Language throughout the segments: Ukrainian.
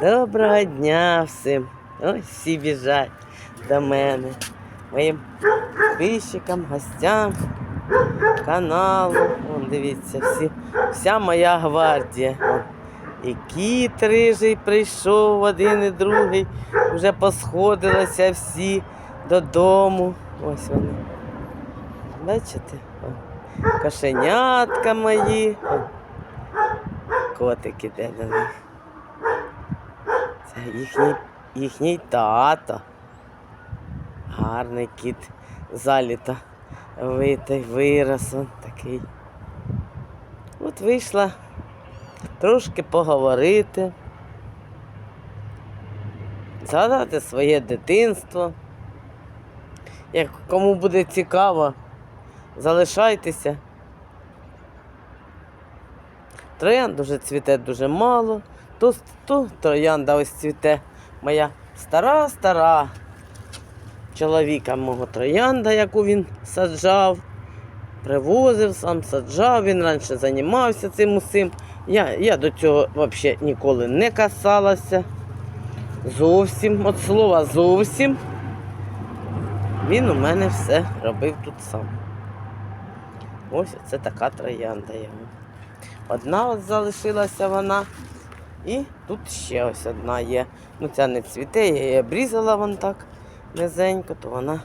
Доброго дня всім. Ось всі біжать до мене. Моїм підписчикам, гостям каналу. Вон, дивіться, всі, вся моя гвардія. І кіт рижий прийшов, один і другий. Вже посходилися всі додому. Ось вони. Бачите? Кошенятка мої. Котики де до них. Їхній, їхній тато. Гарний кіт заліта. Витий, вирос он такий. От вийшла трошки поговорити, згадати своє дитинство. Як кому буде цікаво, залишайтеся. Троянд дуже цвіте дуже мало. То, то троянда ось цвіте моя стара-стара чоловіка мого троянда, яку він саджав, привозив сам, саджав, він раніше займався цим усім. Я, я до цього взагалі ніколи не касалася. Зовсім, от слова зовсім. Він у мене все робив тут сам. Ось це така троянда його. Одна от залишилася вона. І тут ще ось одна є. Ну ця не цвіте, я її обрізала вон так низенько, то вона.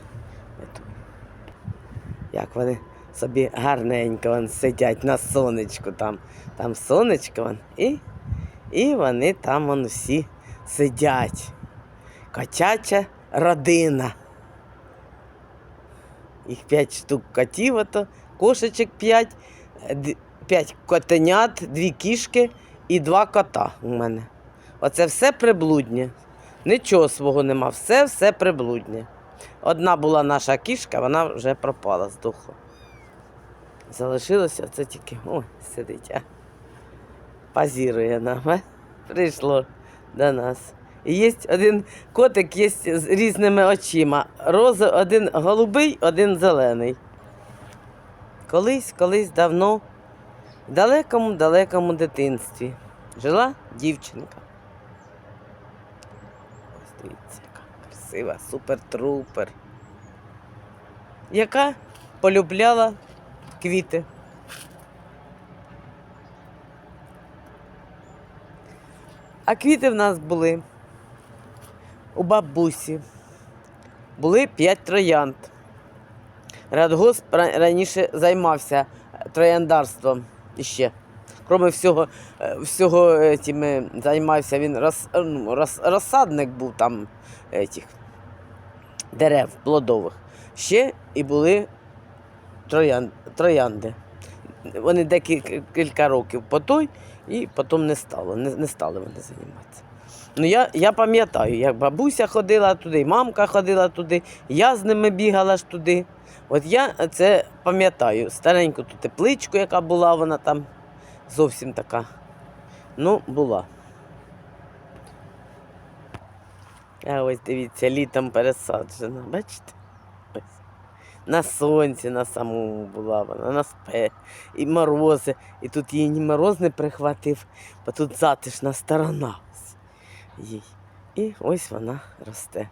Як вони собі гарненько вон сидять на сонечку там. Там сонечко вон, і, і вони там вон всі сидять. Котяча родина. Їх п'ять штук котів, ото, кошечок п'ять, п'ять котенят, дві кішки і два кота у мене. Оце все приблуднє. Нічого свого нема, все все приблуднє. Одна була наша кішка, вона вже пропала, здохла. Залишилося це тільки. Ой, сидить. А. Позірує нам. А? Прийшло до нас. І є один котик є з різними очима. Рози один голубий, один зелений. Колись, колись давно, в далекому, далекому дитинстві жила дівчинка. Ось дивіться, яка красива, супер-трупер. Яка полюбляла квіти. А квіти в нас були у бабусі. Були п'ять троянд. Радгосп раніше займався трояндарством іще. Кроме всього, е, всього е, займався він роз, е, ну, роз, розсадник був там етих, дерев плодових. Ще і були троян, троянди. Вони декілька років по той, і потім не стало, не, не стали вони займатися. Ну, я, я пам'ятаю, як бабуся ходила туди, мамка ходила туди, я з ними бігала ж туди. От я це пам'ятаю, стареньку ту тепличку, яка була, вона там зовсім така. Ну, була. А ось дивіться, літом пересаджена, бачите? Ось. На сонці на самому була вона, на спе. І морози. І тут її ні мороз не прихватив, бо тут затишна сторона їй. І ось вона росте.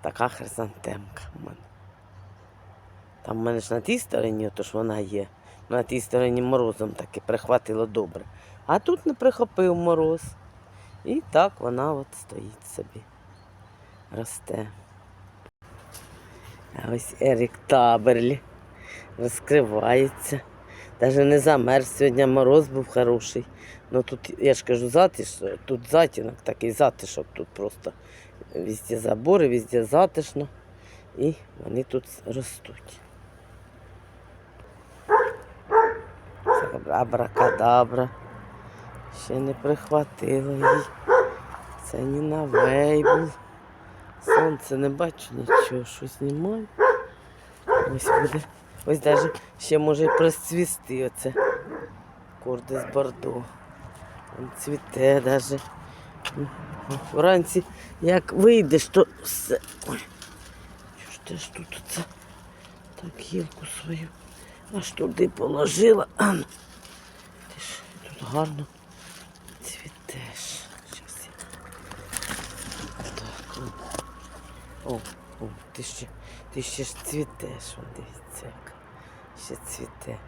Така хризантемка в мене. Там в мене ж на тій стороні, то ж вона є. На тій стороні морозом таки прихватило добре. А тут не прихопив мороз. І так вона от стоїть собі. Росте. А ось Ерік Таберлі розкривається. Даже не замерз сьогодні мороз був хороший. Ну тут, я ж кажу, затиш, тут затінок, такий затишок тут просто. Везде забори, везде затишно. І вони тут ростуть. Абракадабра. Ще не прихватило її. Це Ніна Вейбл. Сонце не бачу нічого, що знімаю. Ось буде. Ось навіть ще може і розцвісти оце. Кордис Бордо. Він цвіте навіть. Вранці як вийдеш, то все. Ой. Що ж ти ж тут оце? Так гілку свою Ну, Аж туди положила. Ти ж тут гарно цвітеш. Зараз я. Так. Ну. О, о, ти ще ти ще ж цвітеш, Вон, дивіться, як ще цвіте.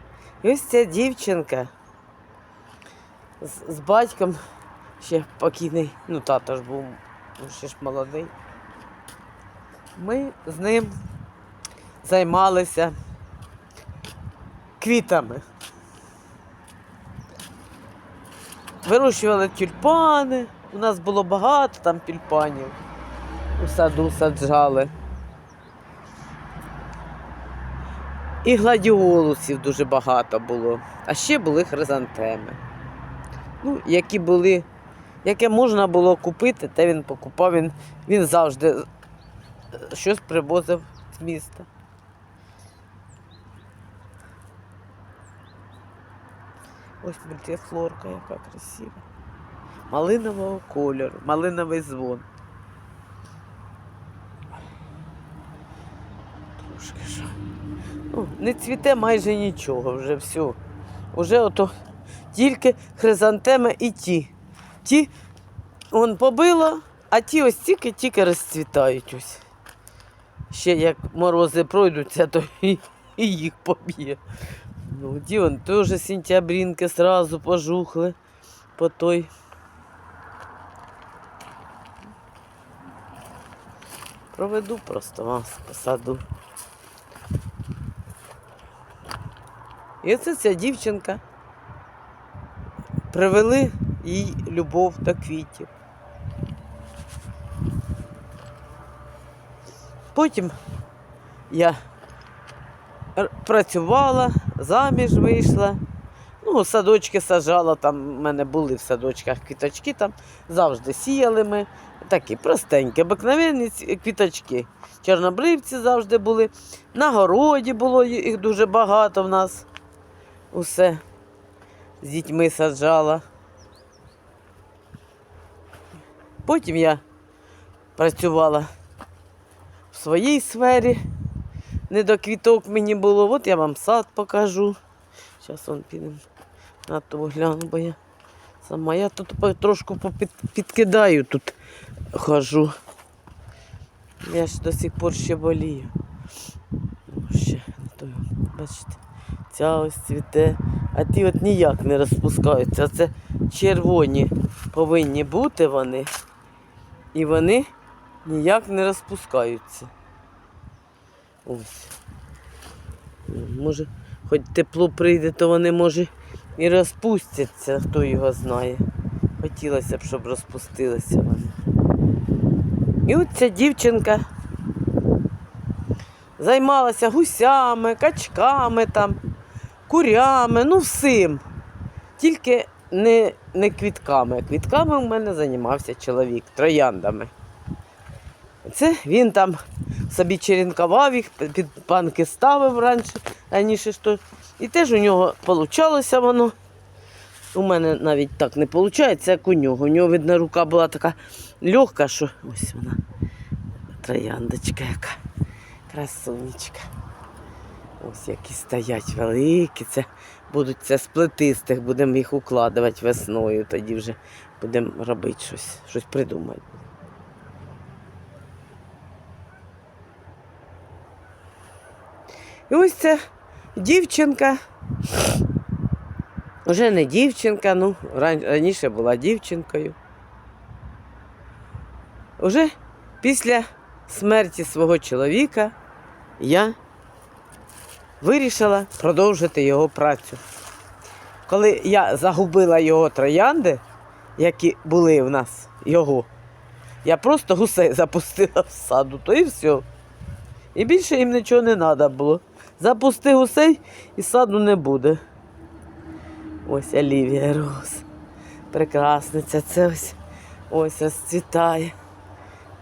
І ось ця дівчинка з, з батьком ще покійний, ну тато ж був ще ж молодий. Ми з ним займалися квітами. Вирощували тюльпани. У нас було багато там тюльпанів. У саду саджали. І гладіолусів дуже багато було. А ще були хризантеми. Ну, які були, яке можна було купити, те він покупав. Він, він завжди щось привозив з міста. Ось мультифлорка, яка красива. Малинового кольору, малиновий дзвон. Трошки що. Ну, не цвіте майже нічого вже все. Уже ото тільки хризантеми і ті. Ті он побило, а ті ось тільки-тільки розцвітають ось. Ще як морози пройдуться, то і, і їх поб'є. Ну, ті вон теж сентябрінки сразу пожухли по той. Проведу просто вас по саду. І оце ця дівчинка. Привели їй любов до квітів. Потім я працювала, заміж вийшла. Ну, садочки сажала, там в мене були в садочках квіточки, там завжди сіяли ми. Такі простенькі, обикновенні квіточки. Чорнобривці завжди були. На городі було їх дуже багато в нас. Усе з дітьми саджала. Потім я працювала в своїй сфері. Не до квіток мені було. От я вам сад покажу. Зараз он підемо на то гляну, бо я сама. Я тут трошку підкидаю тут хожу. Я ж до сих пор ще болію. Ну, Ще, то, бачите, ця ось цвіте, а ті от ніяк не розпускаються. Це червоні повинні бути вони. І вони ніяк не розпускаються. Ось. Може, хоч тепло прийде, то вони може і розпустяться, хто його знає. Хотілося б, щоб розпустилися вони. І от ця дівчинка займалася гусями, качками там, курями, ну всім. Тільки не, не квітками. Квітками в мене займався чоловік, трояндами. Це він там собі черенкував їх, під банки ставив раніше, раніше що. І теж у нього вийшло воно. У мене навіть так не виходить, як у нього. У нього, видно, рука була така легка, що ось вона. Трояндочка яка. Красунечка. Ось які стоять великі. Це будуть це з плетистих, будемо їх укладувати весною, тоді вже будемо робити щось, щось придумати. І ось ця дівчинка. Вже не дівчинка, ну, раніше була дівчинкою. Уже після смерті свого чоловіка я вирішила продовжити його працю. Коли я загубила його троянди, які були в нас, його, я просто гусей запустила в саду, то і все. І більше їм нічого не треба було. Запусти гусей і саду не буде. Ось Олівія Роз. Прекрасниця. Це ось ось розцвітає.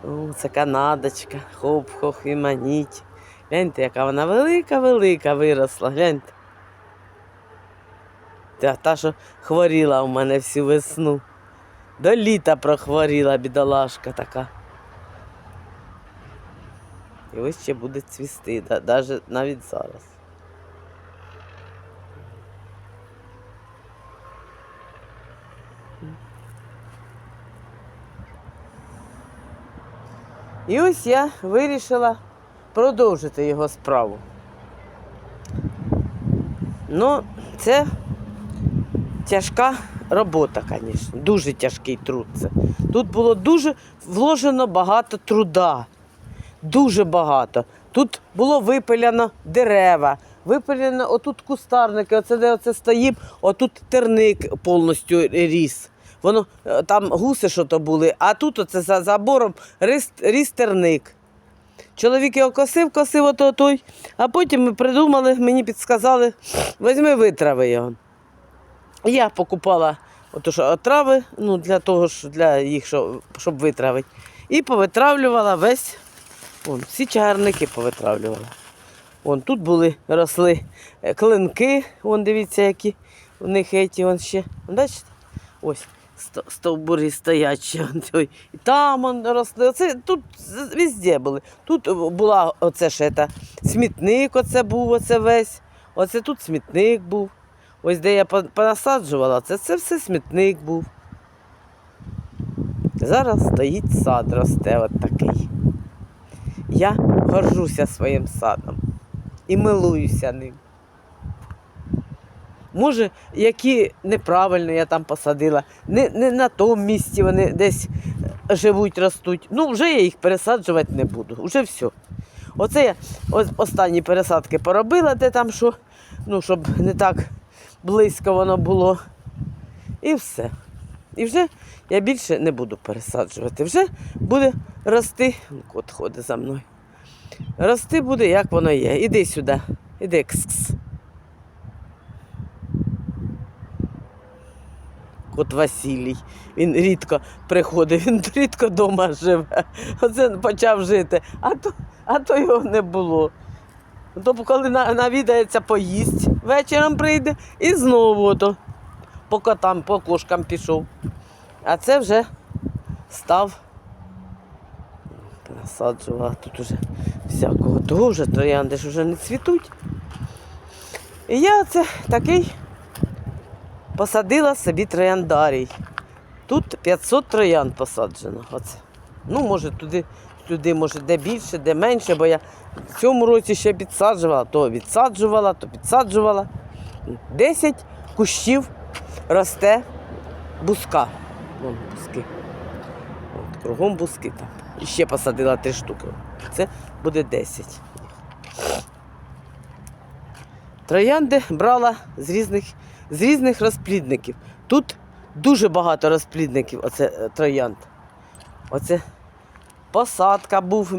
О, це канадочка. Хоп, хох і маніть. Гляньте, яка вона велика-велика виросла. Гляньте. Та, та, що хворіла у мене всю весну. До літа прохворіла бідолашка така. І ось ще буде цвісти, навіть зараз. І ось я вирішила продовжити його справу. Ну, це тяжка робота, звісно, дуже тяжкий труд. Це. Тут було дуже вложено багато труда. Дуже багато. Тут було випиляно дерева, випиляно отут кустарники, оце де оце стоїм, отут терник повністю ріс. Воно е, там гуси що то були, а тут оце за забором ріс, ріс терник. Чоловік його косив, косив ото той, а потім ми придумали, мені підсказали, візьми витрави його. Я покупала ото, що, трави ну, для того, для їх, що- щоб витравити. І повитравлювала весь, вон, всі чагарники повитравлювала. Вон, тут були, росли е, клинки, вон, дивіться, які в них еті, вон ще. Бачите? Ось сто- стовбури ще. вон. І там вон, росли. Оце, тут везде були. Тут була оце ж, ета, смітник, оце був, оце весь. Оце тут смітник був. Ось де я понасаджувала, це, це все смітник був. Зараз стоїть сад, росте от такий. Я горжуся своїм садом і милуюся ним. Може, які неправильно я там посадила, не, не на тому місці вони десь е, живуть, ростуть. Ну, вже я їх пересаджувати не буду. Вже все. Оце я останні пересадки поробила, де там що, ну, щоб не так близько воно було. І все. І вже я більше не буду пересаджувати. Вже буде рости. Кот ходить за мною. Рости буде, як воно є. Іди сюди. Іди кс-кс. Кот Василій. Він рідко приходить, він рідко вдома живе. Оце почав жити, а то, а то його не було. То коли навідається, поїсть, вечором прийде і знову ото по котам, по кошкам пішов. А це вже став. Насаджувала тут уже всякого. Того вже троянди ж вже не цвітуть. І я оце такий посадила собі трояндарій. Тут 500 троянд посаджено. Оце. Ну, може, туди, туди, може, де більше, де менше, бо я в цьому році ще підсаджувала, то відсаджувала, то підсаджувала. 10 кущів росте буска. Вон буски. От, кругом буски там. І ще посадила три штуки. Це буде 10. Троянди брала з різних, з різних розплідників. Тут дуже багато розплідників, оце е, троянд. Оце посадка був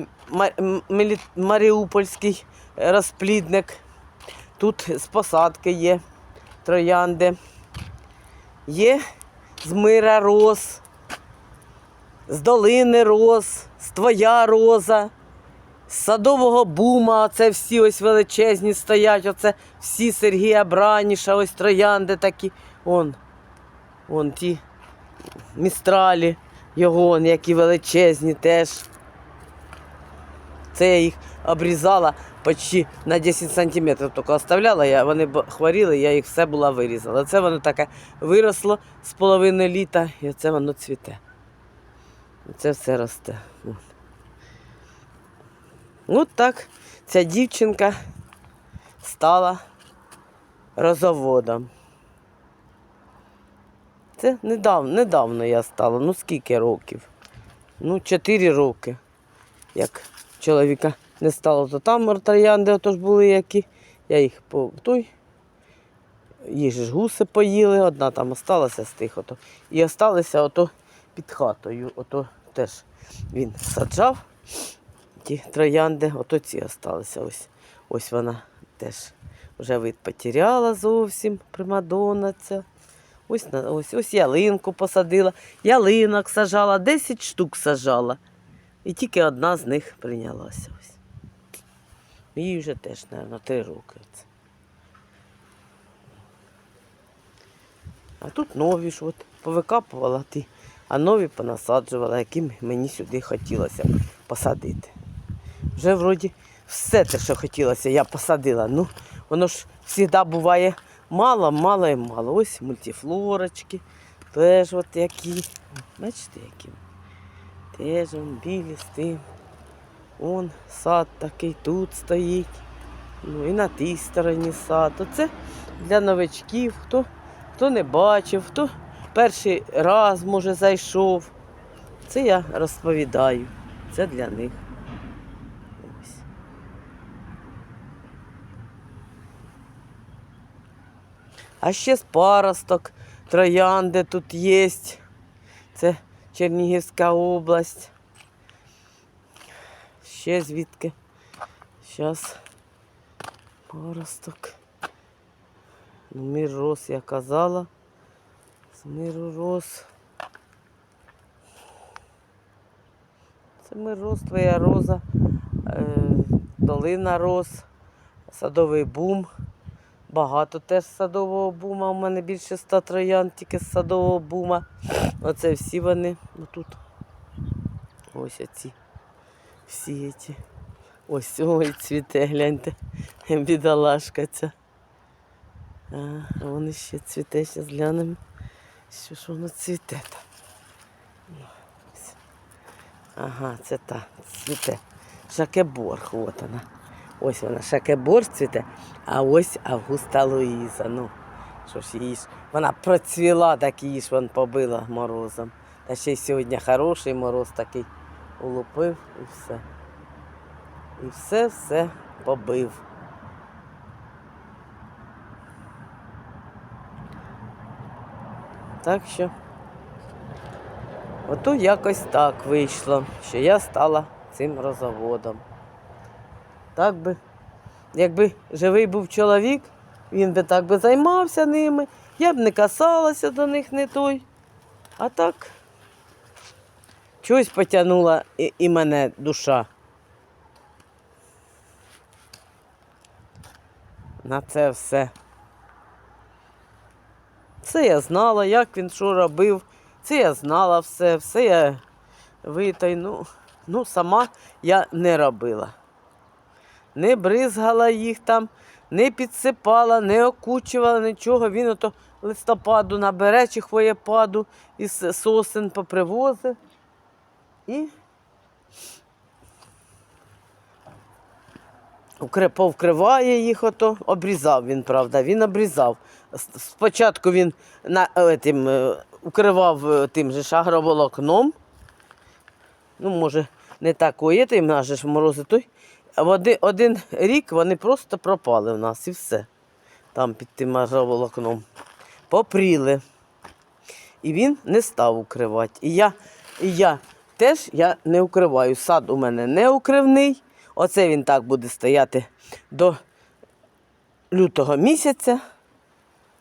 маріупольський е, розплідник. Тут з посадки є троянди. Є з мира роз, з долини роз, з твоя роза, з садового бума, оце всі ось величезні стоять, оце всі Сергія Браніша, ось троянди такі. Он, он ті містралі, його, он, які величезні теж. Це я їх обрізала почти на 10 сантиметрів тільки оставляла, я, вони хворіли, я їх все була вирізала. Це воно таке виросло з половини літа, і оце воно цвіте. Це все росте. От. Так ця дівчинка стала розоводом. Це недавно, недавно я стала. Ну скільки років? Ну, 4 роки. Як чоловіка не стало, то там троянди отож були які. Я їх по той. Їх ж гуси поїли, одна там осталася з тих. І осталися ото під хатою. Ото теж він саджав ті троянди, ото ці осталися. Ось, ось вона теж вже вид потеряла зовсім, примадонна ця. Ось, ось, ось ялинку посадила, ялинок сажала, 10 штук сажала. І тільки одна з них прийнялася. Ось. Їй вже теж, мабуть, три роки. А тут нові ж от повикапувала ті, а нові понасаджувала, які мені сюди хотілося посадити. Вже вроді все те, що хотілося, я посадила. Ну, воно ж завжди буває мало, мало і мало. Ось мультифлорочки, теж от які. Бачите, які? Теж вон білі з тим. Он сад такий тут стоїть. Ну і на тій стороні сад. Оце для новичків, хто, хто не бачив, хто перший раз, може, зайшов. Це я розповідаю. Це для них. А ще з паросток, троянди тут є. Це Чернігівська область. Ще звідки? Зараз паросток. Ну, мир рос, я казала. З миру рос. Це мир рос, твоя роза, е, долина рос, садовий бум. Багато теж садового бума. У мене більше ста троян тільки з садового бума. Оце всі вони. Отут. Ось оці. Всі ці. Ось ой, цвіте, гляньте. Бідолашка ця. А вони ще цвіте, зараз глянемо. Що ж воно цвіте там. Ага, це та цвіте. Шакеборг, от вона. Ось вона, шакеборг цвіте, а ось Августа Луїза. Ну, що ж її ж. Вона процвіла, так її ж вон побила морозом. Та ще й сьогодні хороший мороз такий улупив і все. І все все побив. Так що ото якось так вийшло, що я стала цим розоводом. Так би, якби живий був чоловік, він би так би займався ними, я б не касалася до них не той. А так чогось потягнула і, і мене душа. На це все. Це я знала, як він що робив. Це я знала все, все я витай, ну, ну сама я не робила. Не бризгала їх там, не підсипала, не окучувала нічого. Він ото листопаду набере чи хвоєпаду із сосен попривозив. І повкриває їх ото, обрізав він, правда, він обрізав. Спочатку він на, е, тим, е, укривав е, тим же агроволокном. Ну, може, не такої, тим наш ж морози той. Один, один рік вони просто пропали в нас і все. Там під тим агроволокном. Попріли. І він не став укривати. І я, і я теж я не укриваю. Сад у мене не укривний. Оце він так буде стояти до лютого місяця,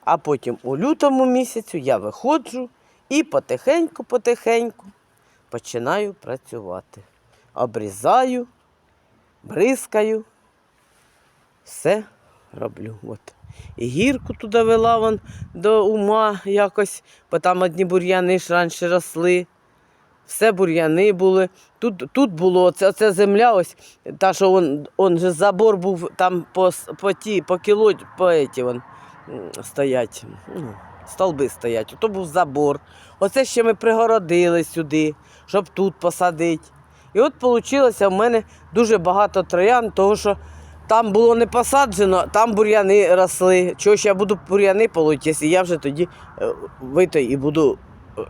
а потім у лютому місяцю я виходжу і потихеньку-потихеньку починаю працювати. Обрізаю, бризкаю, все роблю. От. І гірку туди вела вон до ума якось, бо там одні бур'яни ж раніше росли все бур'яни були. Тут, тут було оце, оце земля, ось та, що он, он же забор був там по, по ті, по кіло, по еті вон, стоять, ну, столби стоять. Ото був забор. Оце ще ми пригородили сюди, щоб тут посадити. І от вийшло в мене дуже багато троян, того що там було не посаджено, там бур'яни росли. Чого ж я буду бур'яни полоть, якщо я вже тоді е, витой і буду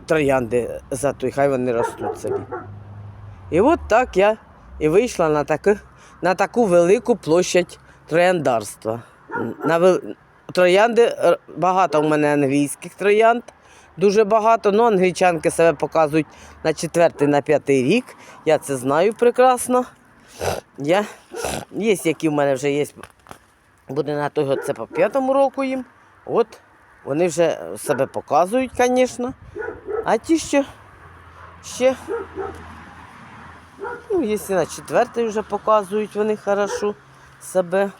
троянди за той, хай вони ростуть собі. І от так я і вийшла на, таку, на таку велику площадь трояндарства. На вел... Троянди багато у мене англійських троянд, дуже багато. Ну, англічанки себе показують на четвертий, на п'ятий рік. Я це знаю прекрасно. Я... Є, які в мене вже є. Буде на того, це по п'ятому року їм. От вони вже себе показують, звісно. А ті, що ще, ну, якщо на четвертий вже показують вони хорошо себе.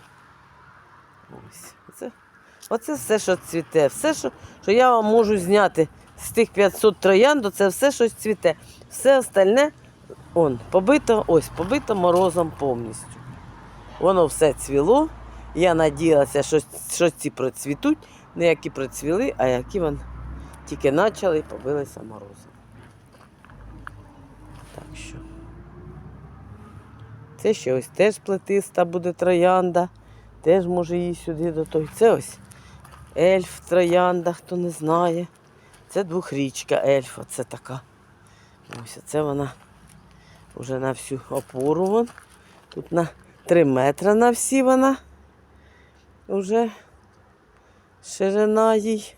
Ось. Це, оце все, що цвіте. Все, що, що я вам можу зняти з тих 500 троянд, це все щось цвіте. Все остальне, он, побито, ось, побито морозом повністю. Воно все цвіло. Я надіялася, що, що ці процвітуть, не які процвіли, а які вон тільки почали і побилися морозом. Так що. Це ще ось теж плетиста буде троянда. Теж може її сюди до той. Це ось ельф троянда, хто не знає. Це двохрічка ельфа, це така. Ось це вона вже на всю опору. Вон. Тут на 3 метри на всі вона. Уже ширина їй.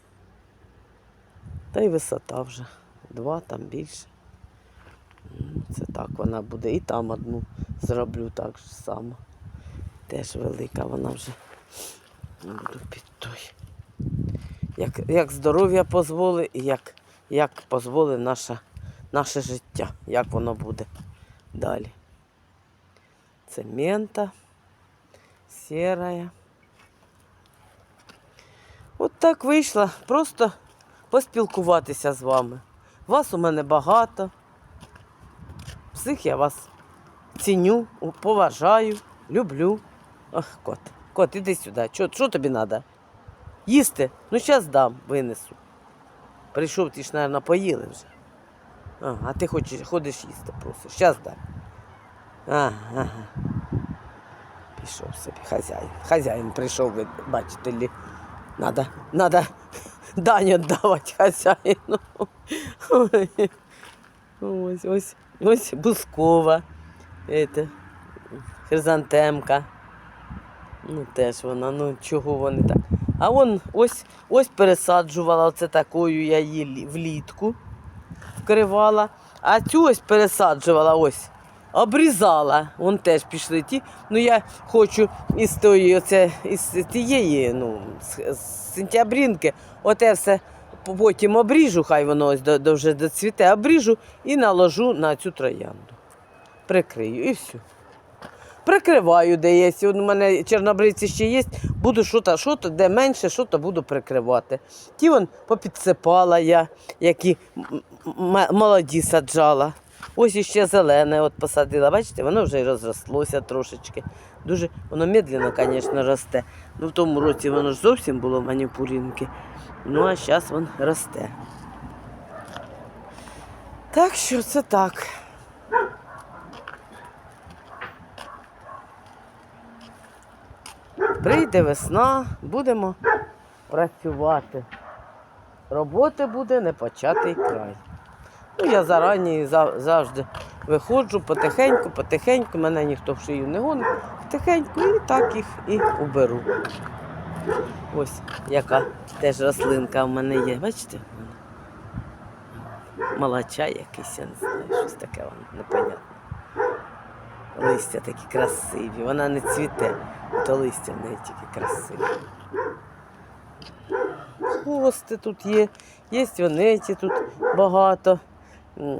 Та й висота вже. Два там більше. Це так вона буде. І там одну зроблю так же само. Теж велика вона вже. Буду під той. Як, як здоров'я дозволить і як, як дозволить наша, наше життя, як воно буде далі. Це мента, сірая. От так вийшла. Просто поспілкуватися з вами. Вас у мене багато. Всіх я вас ціню, поважаю, люблю. Ах, кот, кот, іди сюди. Що, тобі треба? Їсти? Ну, зараз дам, винесу. Прийшов, ти ж, мабуть, поїли вже. А, а ти хочеш, ходиш їсти просиш. Зараз дам. Ага. Пішов собі хазяїн. Хазяїн прийшов, ви бачите лі. Надо, надо дань віддавати хазяїну. Ось, ось, ось бускова. Это, хризантемка. Ну теж вона, ну чого вони так. А вон ось, ось пересаджувала, оце такою я її влітку вкривала. А цю ось пересаджувала, ось, обрізала. Вон теж пішли ті. Ну я хочу із тої, оце, із тієї, ну, з, з сентябрінки, оте все потім обріжу, хай воно ось до, до вже доцвіте, обріжу і наложу на цю троянду. Прикрию і все. Прикриваю, де є. У мене чорнобривці ще є, буду що-то, що-то, де менше, що-то буду прикривати. Ті вон попідсипала я, які молоді саджала. Ось іще зелене от посадила. Бачите, воно вже й розрослося трошечки. Дуже воно медленно, звісно, росте. Ну, в тому році воно ж зовсім було маніпурінки. Ну, а зараз воно росте. Так що це так. Прийде весна, будемо працювати. Роботи буде непочатий край. Ну, я зарані завжди виходжу потихеньку, потихеньку, мене ніхто в шию не гонить, потихеньку і так їх і уберу. Ось яка теж рослинка в мене є. Бачите? Молоча якийсь, я не знаю, щось таке воно непонятне. Листя такі красиві, вона не цвіте, то листя в неї тільки красиві. Хвости тут є, є вонеті тут багато, м,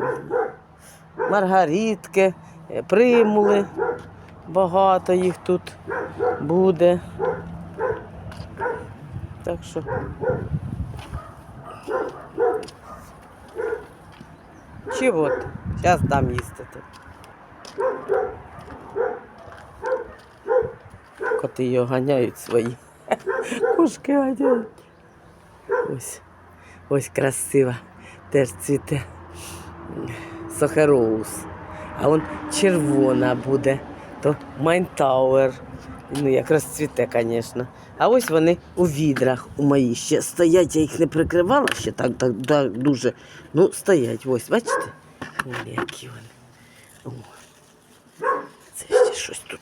маргаритки, е, примули, багато їх тут буде. Так що. Чи от, зараз дам їсти. Коти його ганяють свої. Кошки ганяють. Ось, ось красива. Теж цвіте Сохероус. А он червона буде, то Майнтауер. Ну, якраз цвіте, звісно. А ось вони у відрах у мої ще стоять, я їх не прикривала ще так, так, так дуже. Ну, стоять, ось, бачите? Ось які вони. О. Це ще щось тут.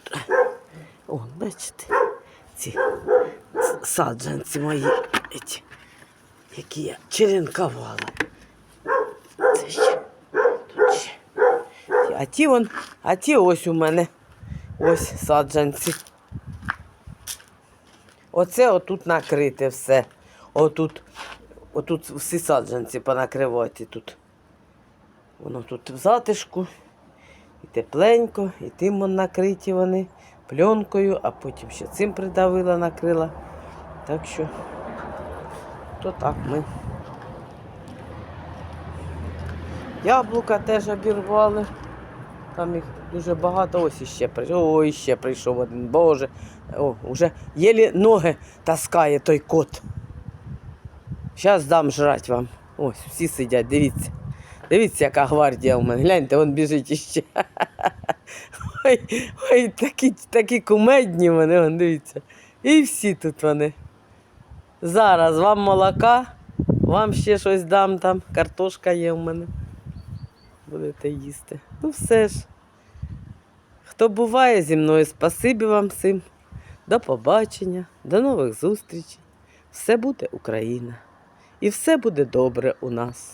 О, бачите? Ці саджанці мої, які я черенкувала. Це ще. А ті вон, а ті ось у мене. Ось саджанці. Оце отут накрите все. Отут, отут всі саджанці понакриваті тут. Воно тут в затишку. І тепленько, і тим вон накриті вони пленкою, а потім ще цим придавила, накрила. Так що, то так ми. Яблука теж обірвали. Там їх дуже багато. Ось іще прийшов. О, іще прийшов один. Боже. О, вже єлі ноги таскає той кот. Зараз дам жрати вам. Ось, всі сидять, дивіться. Дивіться, яка гвардія у мене. Гляньте, він біжить іще. Ой, ой, такі, такі кумедні вони, вон, дивіться. І всі тут вони. Зараз вам молока, вам ще щось дам там, картошка є в мене. Будете їсти. Ну все ж. Хто буває зі мною, спасибі вам всім. До побачення, до нових зустрічей. Все буде Україна. І все буде добре у нас.